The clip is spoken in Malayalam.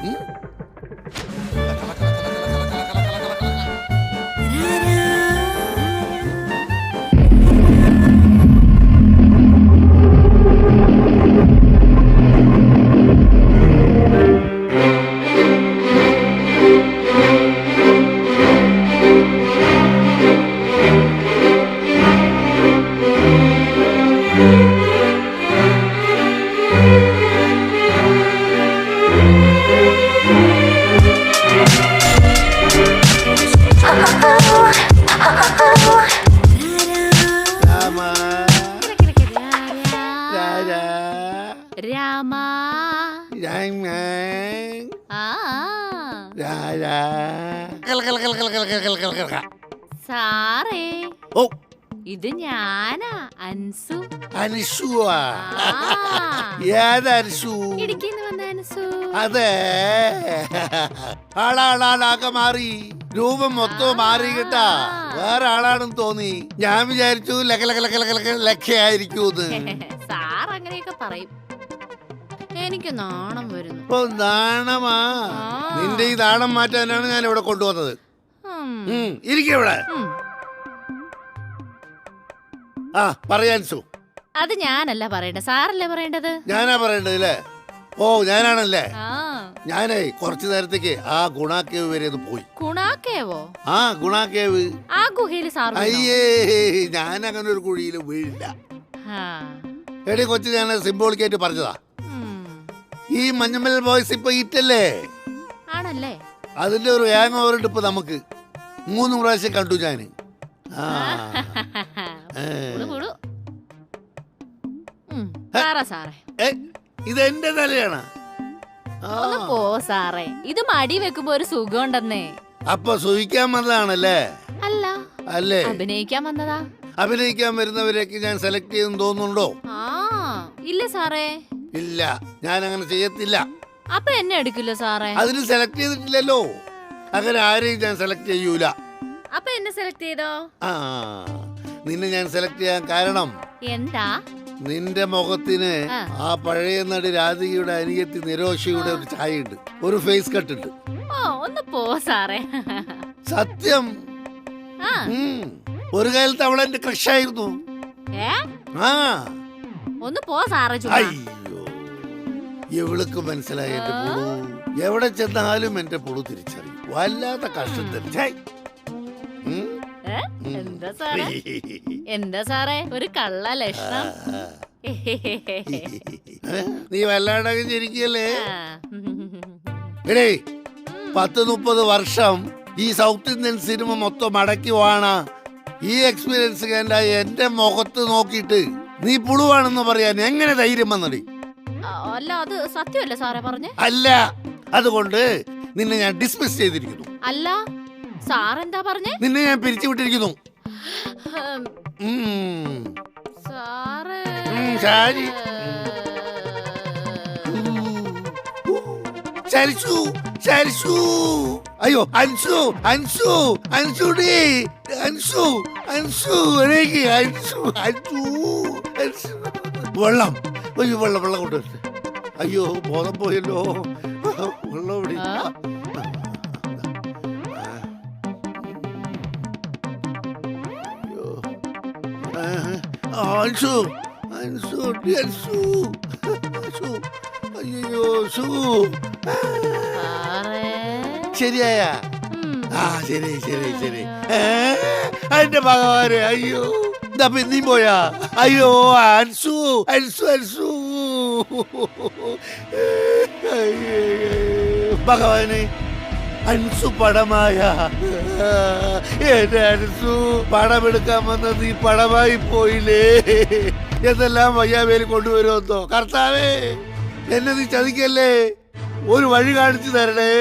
Hmm? രാമ. രാമ. ആ. രാരാ. സാറേ. ഓ. ഇത് ഞാനാ അൻസു. അനുസുവാ ആ, ഏത് അനുസു ഇടുക്കിന്ന് വന്ന അൻസു. അതെ. ആളാളാളാകെ മാറി. രൂപം മൊത്തം മാറി കേട്ടാ. വേറെ ആളാണെന്ന് തോന്നി. ഞാൻ വിചാരിച്ചു ലക്ക ലക്ക ലക്ക ലക്ക ലക്ക ലക്കയായിരിക്കൂന്ന് സാർ അങ്ങനെയൊക്കെ പറയും. എനിക്ക് നാണം വരുന്നു. ഓ നാണമാ? നിന്റെ ഈ നാണം മാറ്റാനാണ് ഞാൻ ഇവിടെ കൊണ്ടുവന്നത്. ഉം, ഇവിടെ. ആ പറയാൻ സു അത് ഞാനല്ല പറയണ്ടത്. സാറല്ലേ പറയേണ്ടത്? ഞാനാ പറയേണ്ടത് അല്ലേ? ഓ ഞാനാണല്ലേ? ഞാനേ കുറച്ചു നേരത്തേക്ക് ആ ഗുണാക്കേവ് വരെ ഒന്ന് പോയി. ഗുണാക്കേവോ? ആ ഗുണാക്കേവ്. ആ ഗുഹയിൽ സാർ അയ്യേ ഞാൻ അങ്ങനെ ഒരു കുഴിയിൽ വീഴില്ല. എടി കൊച്ചു ഞാൻ സിംബോളിക്കായിട്ട് പറഞ്ഞതാ. ഈ മഞ്ഞമ്മൽ ബോയ്സ് ഇപ്പൊ ഇറ്റല്ലേ ആണല്ലേ? അതിന്റെ ഒരു ഹാങ് ഓവർ ഉണ്ട് ഇപ്പൊ നമുക്ക്. മൂന്ന് പ്രാവശ്യം കണ്ടു ഞാൻ. ഇത് എന്റെ തലയാണ്? പോ സാറേ. ഇത് മടി വെക്കുമ്പോ ഒരു സുഖം ഉണ്ടെന്നേ അപ്പൊ സുഖിക്കാൻ വന്നതാണല്ലേ? അല്ല. അല്ലേ? അഭിനയിക്കാൻ വന്നതാ. അഭിനയിക്കാൻ വരുന്നവരെയൊക്കെ ഞാൻ സെലക്ട് ചെയ്തെന്ന് തോന്നുന്നുണ്ടോ? ആ ഇല്ല സാറേ. ഇല്ല ഞാൻ അങ്ങനെ ചെയ്യത്തില്ല. അപ്പൊ എന്നെ എടുക്കില്ല സാറേ? അതിന് സെലക്ട് ചെയ്തിട്ടില്ലല്ലോ. അങ്ങനെ ആരെയും ഞാൻ സെലക്ട് ചെയ്യൂല. അപ്പൊ എന്നെ സെലക്ട് ചെയ്തോ? ആ നിന്നെ ഞാൻ സെലക്ട് ചെയ്യാൻ കാരണം എന്താ? നിന്റെ മുഖത്തിന് ആ. പഴയ നടി രാധികയുടെ അനിയത്തി നിരോഷയുടെ ഒരു ചായ ഉണ്ട് ഒരു ഫേസ് കട്ട് ഉണ്ട്. ഓ ഒന്ന് പോ സാറേ. സത്യം? ഒരു കാലത്ത് അവളെന്റെ ക്രഷായിരുന്നു ആ. ഒന്ന് പോ സാറേ ചുമ്മാ. അയ്യോ എവൾക്ക് മനസ്സിലായി എന്റെ പുളു. എവിടെ ചെന്നാലും എന്റെ പുളു തിരിച്ചറിയും. വല്ലാത്ത കഷ്ടം. എന്താ സാറേ? എന്താ സാറേ? ഒരു കള്ള ലക്ഷണം. നീ വല്ലാണ്ടൊക്കെ ചിരിക്കല്ലേ. എടേ പത്ത് മുപ്പത് വർഷം ഈ സൗത്ത് ഇന്ത്യൻ സിനിമ മൊത്തം മടക്കി വാണ ഈ എക്സ്പീരിയൻസ് എന്റെ മുഖത്ത് നോക്കിയിട്ട് നീ പുളുവാണെന്ന് പറയാൻ എങ്ങനെ ധൈര്യം വന്നടി? അല്ല അത് സത്യമല്ലേ സാറേ പറഞ്ഞേ? അല്ല അതുകൊണ്ട് നിന്നെ ഞാൻ ഡിസ്മിസ് ചെയ്തിരിക്കുന്നു. അല്ല സാർ എന്താ പറഞ്ഞേ? നിന്നെ ഞാൻ പിരിച്ചുവിട്ടിരിക്കുന്നു. സാറ്. ശാരി. ശരിശു ശരിശു. അയ്യോ അൻസു അൻസു അൻസുടി അൻസു അൻസു എനിക്ക് അൻസു. അൻസു. വെള്ളം. അയ്യോ വെള്ളം വെള്ളം കൊണ്ടുവരട്ടെ അയ്യോ ബോധം പോയല്ലോ വെള്ളം ഇവിടെ ആ? അയ്യോ. ആ, അൻസു അൻസു അൻസു അൻസു അയ്യോ സു ശരിയായ ഉം. ആ ശരി ശരി ശരി ഏ? എന്റെ ഭഗവാനെ അയ്യോ ഇതാ പിന്നെയും പോയാ അയ്യോ അൻസു അൻസു അൻസു. ഭഗവാനെ അൻസു പടമായ. എന്റെ അൻസു പടമെടുക്കാൻ വന്നത് ഈ പടമായി പോയില്ലേ? എന്തെല്ലാം വയ്യാവേലി കൊണ്ടുവരുമെന്നോ? കർത്താവേ എന്നെ നീ ചതിക്കല്ലേ? ഒരു വഴി കാണിച്ചു തരണേ.